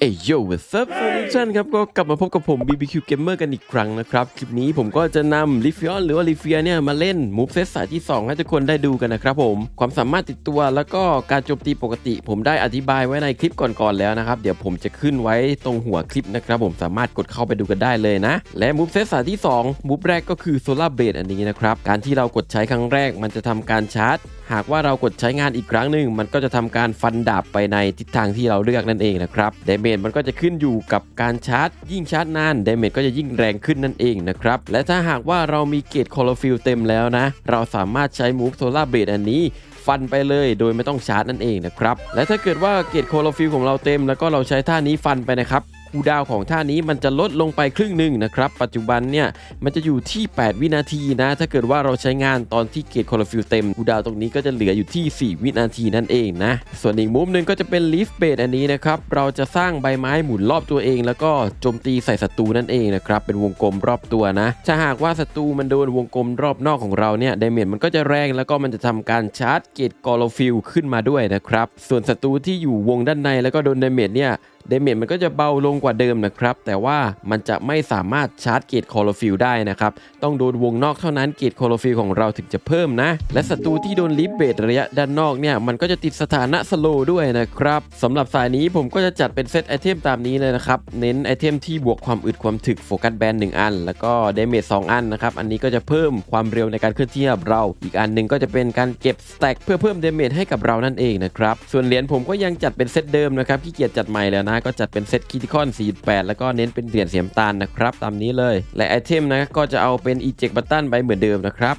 เอ้ยโย่เวสต์สวัสดีทุกท่านครับ ก็กลับมาพบกับผม BBQ Gamer กันอีกครั้งนะครับ คลิปนี้ผมก็จะนำลิฟิออนหรือว่าลิเฟียเนี่ย มาเล่นมูฟเซตสายที่ 2 ให้ทุกคนได้ดูกันนะครับผม ความสามารถติดตัวแล้วก็การโจมตีปกติ ผมได้อธิบายไว้ในคลิปก่อนๆแล้วนะครับ เดี๋ยวผมจะขึ้นไว้ตรงหัวคลิปนะครับผมสามารถกดเข้าไปดูกันได้เลยนะ และมูฟเซตสายที่2มูฟแรกก็คือโซลาร์เบดอันนี้นะครับการที่เรากดใช้ครั้งแรกมันจะทำการชาร์จ หากว่าเรากดใช้งานอีกครั้งหนึ่งมันก็จะทำการฟันดาบไปในทิศทางที่เราเลือกนั่นเองนะครับเดเมจมันก็จะขึ้นอยู่กับการชาร์จ ยิ่งชาร์จนานเดเมจก็จะยิ่งแรงขึ้นนั่นเองนะครับและถ้าหากว่าเรามีเกรดคอลฟิลเต็มแล้วนะ เราสามารถใช้มูฟโซลาร์เบดอันนี้ฟันไปเลยโดยไม่ต้องชาร์จนั่นเองนะครับ และถ้าเกิดว่าเกรดโคโลฟิลของเราเต็ม แล้วก็เราใช้ท่านี้ฟันไปนะครับ คูดาวของท่านี้มันจะลดลงไปครึ่งหนึ่งนะครับ ปัจจุบันเนี่ยมันจะอยู่ที่ 8 วินาทีนะ ถ้าเกิดว่าเราใช้งานตอนที่เกรดโคโลฟิลเต็มคูดาวตรงนี้ก็จะเหลืออยู่ที่ 4 วินาทีนั่นเองนะ ส่วนอีกมุมหนึ่งก็จะเป็นลีฟเบดอันนี้นะครับเราจะสร้างใบไม้หมุนรอบตัวเอง แล้วก็โจมตีใส่ศัตรูนั่นเองนะครับเป็นวงกลมรอบตัวนะถ้าหากว่าศัตรูมันโดนวงกลมรอบนอกของเราเนี่ยดเมจมันก็จะแรงแล้วก็มันจะทำการชาร์จเกรดโคโลฟิลขึ้นมาด้วยนะครับส่วนศัตรูที่อยู่วงด้านในแล้วก็โดนดเมจเนี่ย เดเมจมันก็จะเบาลงกว่าเดิมนะครับ แต่ว่ามันจะไม่สามารถชาร์จเกตคอโลฟิลได้นะครับ ต้องโดนวงนอกเท่านั้นเกตคอโลฟิลของเราถึงจะเพิ่มนะ และศัตรูที่โดนลิฟเบตระยะด้านนอกเนี่ย มันก็จะติดสถานะสโลด้วยนะครับสำหรับสายนี้ผมก็จะจัดเป็นเซตไอเทมตามนี้เลยนะครับ เน้นไอเทมที่บวกความอึดความถึกโฟกัสแบนหนึ่งอัน แล้วก็เดเมจสองอันนะครับ อันนี้ก็จะเพิ่มความเร็วในการเคลื่อนที่กับเรา อีกอันหนึ่งก็จะเป็นการเก็บสแต็กเพื่อเพิ่มเดเมจให้กับเรานั่นเองนะครับ ส่วนเหรียญผมก็ยังจัดเป็นเซตเดิมนะครับขี้เกียจจัดใหม่แล้วนะก็จัดเป็นเซตคิติคอน 48 แล้วก็เน้นเป็นเหรียญเสียมตาลนะครับ ตามนี้เลย และไอเทมนะก็จะเอาเป็นอีเจกบัตตันไปเหมือนเดิมนะครับ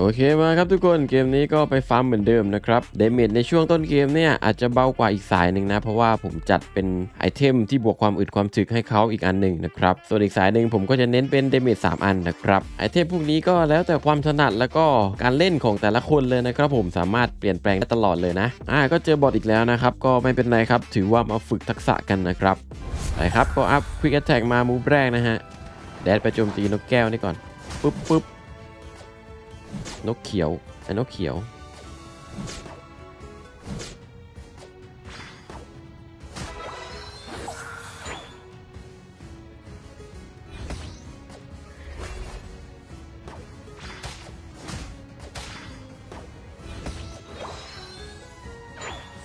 โอเคมาครับทุกคนเกมนี้ก็ไปฟาร์มเหมือนเดิมนะครับเดเมจในช่วงต้นเกมเนี่ยอาจจะเบากว่าอีกสายหนึ่งนะ เพราะว่าผมจัดเป็นไอเทมที่บวกความอึดความถึกให้เขาอีกอันหนึ่งนะครับ ส่วนอีกสายหนึ่งผมก็จะเน้นเป็นเดเมจ3อันนะครับไอเทมพวกนี้ก็แล้วแต่ความถนัดแล้วก็การเล่นของแต่ละคนเลยนะครับผมสามารถเปลี่ยนแปลงได้ตลอดเลยนะอ่าก็เจอบอทอีกแล้วนะครับก็ไม่เป็นไรครับถือว่ามาฝึกทักษะกันนะครับไปครับก็อัพควิกแอทแทกมามูฟแรกนะฮะแดดไปโจมตีนกแก้วนี่ก่อนปุ๊บปุ๊บ นกเขียวไอ้นกเขียว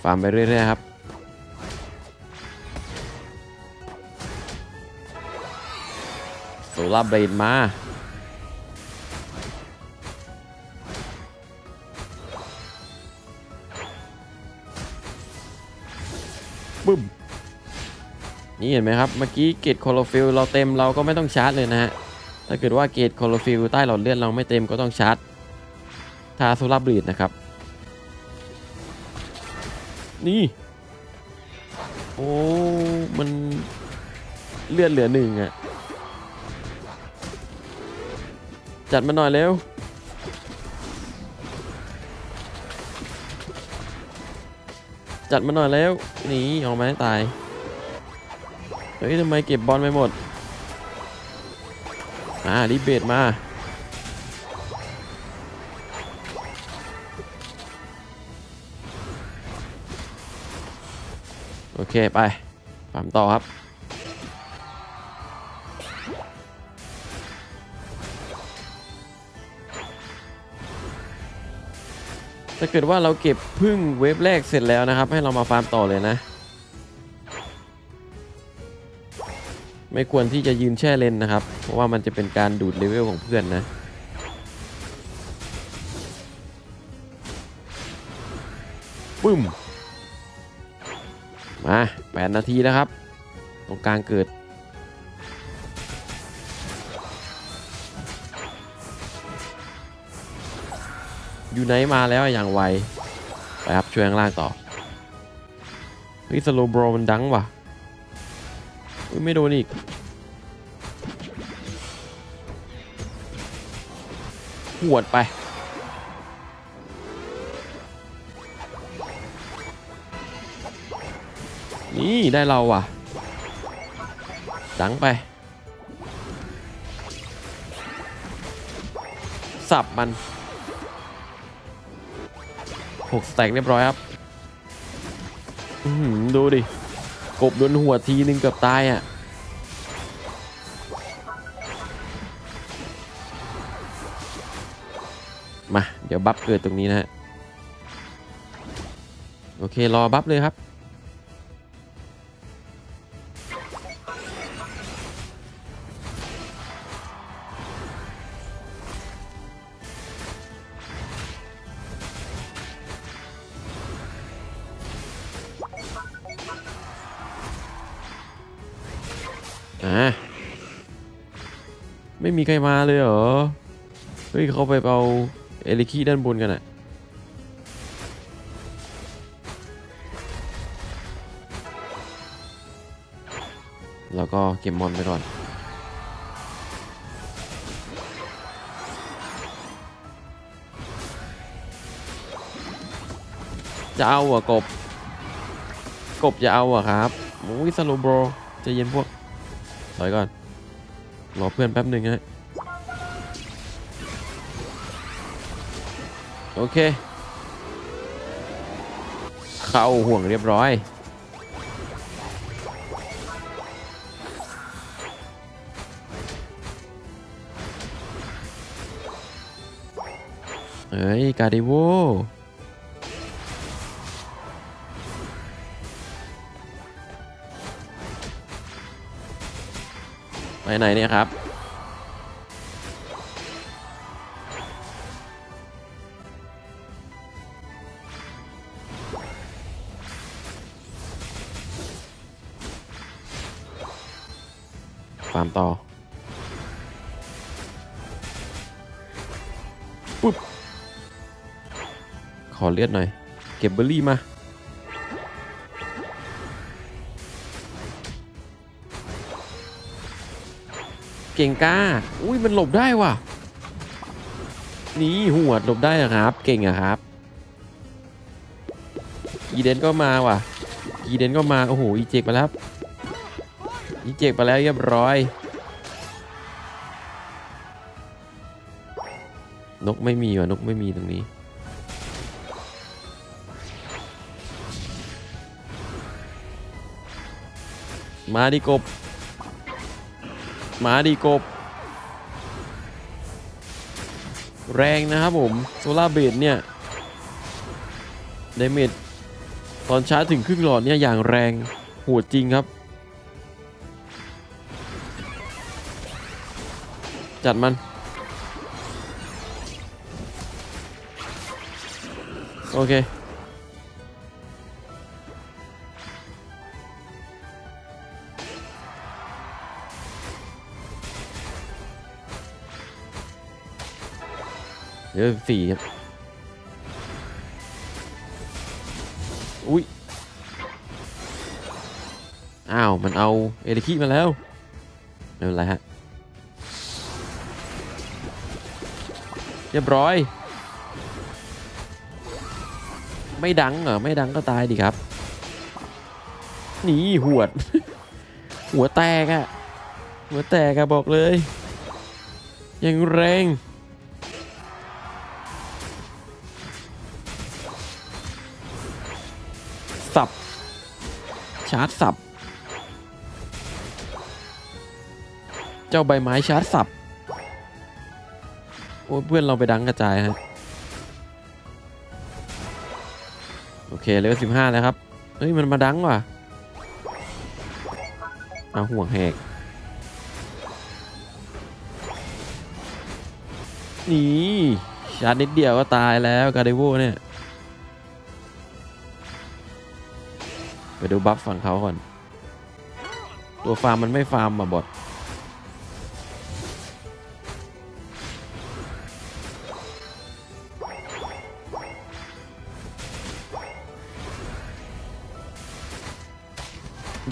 ฟาร์มไปเรื่อย ๆ ครับโซลาเบลดมา บึ้มนี่เห็นไหมครับ เมื่อกี้เกตโคโลฟิลเราเต็มเราก็ไม่ต้องชาร์จเลยนะฮะ ถ้าเกิดว่าเกตโคโลฟิลใต้หลอดเลือดเราไม่เต็มก็ต้องชาร์จทาโซลาร์บลีดนะครับ นี่ โอ้ มันเลือดเหลือหนึ่งอะจัดมาหน่อยเร็ว จัดมาหน่อยแล้วหนีออกมาให้ตายเฮ้ยทำไมเก็บบอลไปหมดอ่ารีเบดมาโอเค ไปปั๊มต่อครับ ถ้าเกิดว่าเราเก็บพึ่งเวฟแรกเสร็จแล้วนะครับ ให้เรามาฟาร์มต่อเลยนะ ไม่ควรที่จะยืนแช่เลนนะครับ เพราะว่ามันจะเป็นการดูดเลเวลของเพื่อนนะปึ้มมา 8 นาทีนะครับ ตรงกลางเกิด อยู่ไหนมาแล้วอย่างไวไปครับช่วยข้างล่างต่อเฮ้ยสโลโบรมันดังว่ะอุ๊ยไม่โดนอีกหวดไปนี่ได้เราว่ะ ดังไป สับมัน 6สแต็กเรียบร้อยครับดูดิ กบโดนหัวทีนึงเกือบตายอะมา เดี๋ยวบัฟเกิดตรงนี้นะฮะ โอเค รอบัฟเลยครับ อ่าไม่มีใครมาเลยเหรอ เฮ้ยเขาไปเอาเอลิคีด้านบนกันอะแล้วก็เก็บมอนไปก่อน จะเอาอะกบ กบจะเอาอะครับโอ้ยสโลโบรจะเย็นพวก ถอยก่อนรอเพื่อนแป๊บหนึ่งฮะโอเค เข้าห่วงเรียบร้อย เฮ้ย กาดิโว ไปไหนเนี่ยครับฟาร์มต่อ ปุ๊บ ขอเลือดหน่อย เก็บเบอร์รี่มา เก่งกล้า อุ้ยมันหลบได้ว่ะ นี่หัวหลบได้ครับ เก่งอะครับ อีเดนก็มาว่ะ อีเดนก็มา โอ้โห อีเจกไปแล้ว อีเจกไปแล้วเรียบร้อย นกไม่มีว่ะ นกไม่มีตรงนี้มาดิกบ มาดีกบ แรงนะครับผมโซล่าเบดเนี่ยเดเมจตอนชาร์จถึงครึ่งหลอดเนี่ยอย่างแรงโหดจริงครับ จัดมัน โอเค เดี๋ยวสี่ครับอุ้ยอ้าว มันเอาเอริคิมาแล้วไม่เป็นไรฮะเรียบร้อย ไม่ดังเหรอ ไม่ดังก็ตายดิครับหนีหวด หัวแตกอะหัวแตกอะบอกเลย ยังแรง สับ ชาร์จสับ เจ้าใบไม้ชาร์จสับ โอ้ยเพื่อนเราไปดังกระจายฮะโอเคเลเวลสิบห้าแล้วครับเฮ้ย มันมาดังว่ะเอาห่วงแหกนี่ชาร์จนิดเดียวก็ตายแล้วกาเดโวเนี่ย ดูบัฟฝั่งเขาก่อน ตัวฟาร์มมันไม่ฟาร์มมาบอด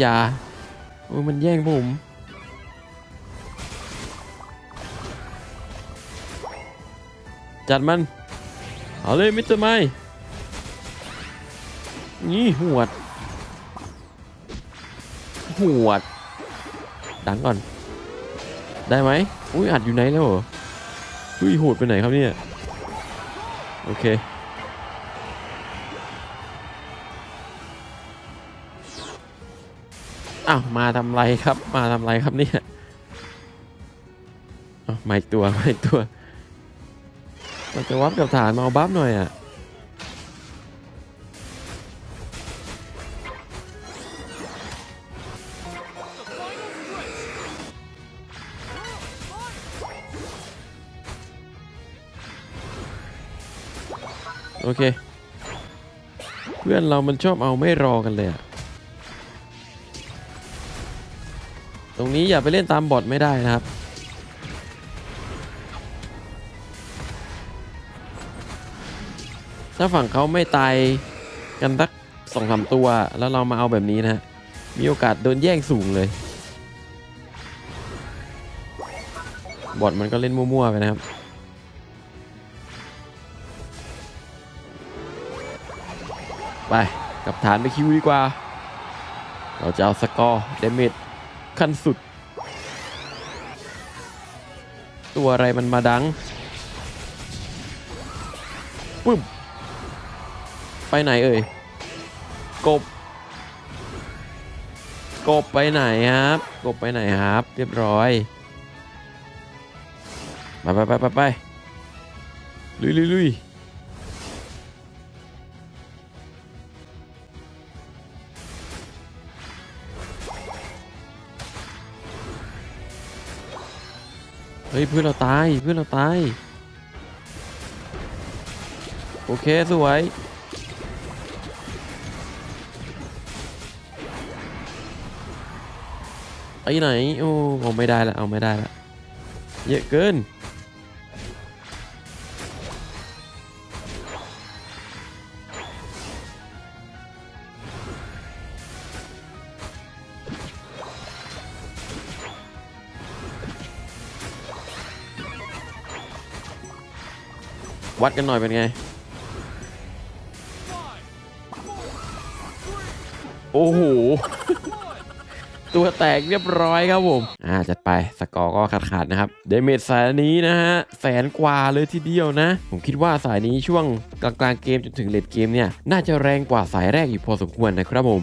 อย่าโอ้ยมันแย่งผมจัดมัน เอาเลยมิสเตอร์ไมนี่หวด หวด ดันก่อน ได้ไหมอุ้ยอัดอยู่ไหนแล้วเหรออุ้ยหูดไปไหนครับเนี่ย โอเค อ้าว มาทำไรครับ มาทำไรครับเนี่ยมาอีกตัวมาอีกตัว มันจะวัดกับฐานมาเอาบัฟหน่อยอะ โอเค เพื่อนเรามันชอบเอาไม่รอกันเลยอะตรงนี้อย่าไปเล่นตามบอทไม่ได้นะครับ ถ้าฝั่งเขาไม่ตายกันสักสองสามตัวแล้วเรามาเอาแบบนี้นะฮะมีโอกาสโดนแย่งสูงเลย บอทมันก็เล่นมั่วๆไปนะครับ ไปกับฐานไปคิวดีกว่า เราจะเอาสกอร์เดเมจขั้นสุด ตัวอะไรมันมาดังปึ้มไปไหนเอ่ย กบ กบไปไหนครับ กบไปไหนครับ เรียบร้อยไปไปไปไปไปลุยลุยลุย เฮ้ยเพื่อนเราตายเพื่อนเราตาย โอเคสวยไปไหนโอ้เอาไม่ได้ละเอาไม่ได้ละเยอะเกิน วัดกันหน่อยเป็นไง โอ้โห ตัวแตกเรียบร้อยครับผม อ่า จัดไป สกอร์ก็ขาดขาดๆนะครับ เดเมจสายนี้นะฮะ แสนกว่าเลยทีเดียวนะ ผมคิดว่าสายนี้ช่วงกลางๆเกมจนถึงเลดเกมเนี่ย น่าจะแรงกว่าสายแรกอยู่พอสมควรนะครับผม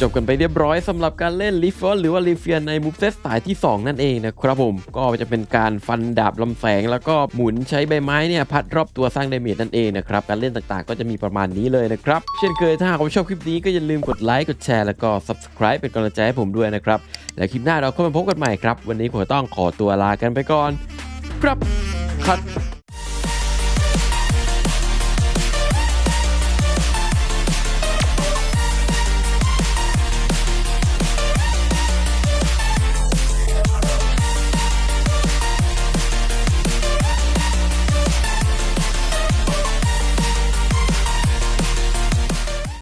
จบกันไปเรียบร้อยสำหรับการเล่นลิฟต์หรือว่าลิเฟียนในมูฟเซตสายที่ 2 นั่นเองนะครับผมก็จะเป็นการฟันดาบลำแสง แล้วก็หมุนใช้ใบไม้เนี่ยพัดรอบตัวสร้างดาเมจนั่นเองนะครับการเล่นต่างๆ ก็จะมีประมาณนี้เลยนะครับเช่นเคยถ้าหากว่าชอบคลิปนี้ก็อย่าลืมกดไลค์กดแชร์แล้วก็ subscribe เป็นกำลังใจให้ผมด้วยนะครับแล้วคลิปหน้าเราก็มาพบกันใหม่ครับ วันนี้ผมต้องขอตัวลากันไปก่อน ครับคัด